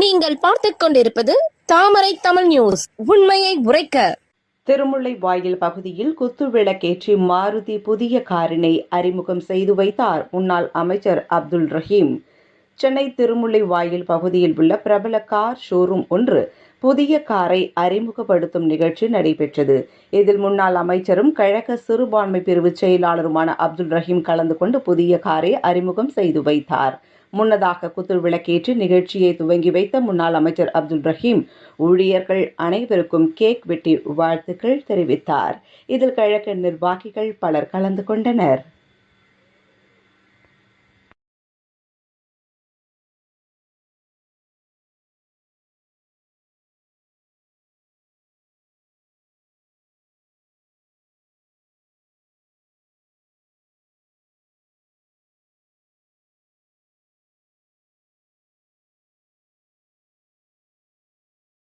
நீங்கள் பார்த்து கொண்டிருப்பது தாமரை தமிழ் நியூஸ். உண்மையை உரைக்க. திருமுல்லை வாயில் பகுதியில் குத்துவிளக்கேற்றி மாருதி புதிய காரினை அறிமுகம் செய்து வைத்தார் முன்னாள் அமைச்சர் அப்துல் ரஹீம். சென்னை திருமுல்லை வாயில் பகுதியில் உள்ள பிரபல கார் ஷோரூம் ஒன்று புதிய காரை அறிமுகப்படுத்தும் நிகழ்ச்சி நடைபெற்றது. இதில் முன்னாள் அமைச்சரும் கழக சிறுபான்மை பிரிவு செயலாளருமான அப்துல் ரஹீம் கலந்து கொண்டு புதிய காரை அறிமுகம் செய்து வைத்தார். முன்னதாக குத்து விளக்கேற்றி நிகழ்ச்சியை துவங்கி வைத்த முன்னாள் அமைச்சர் அப்துல் ரஹீம் ஊழியர்கள் அனைவருக்கும் கேக் வெட்டி வாழ்த்துக்கள் தெரிவித்தார். இதில் கழக நிர்வாகிகள் பலர் கலந்து கொண்டனர்.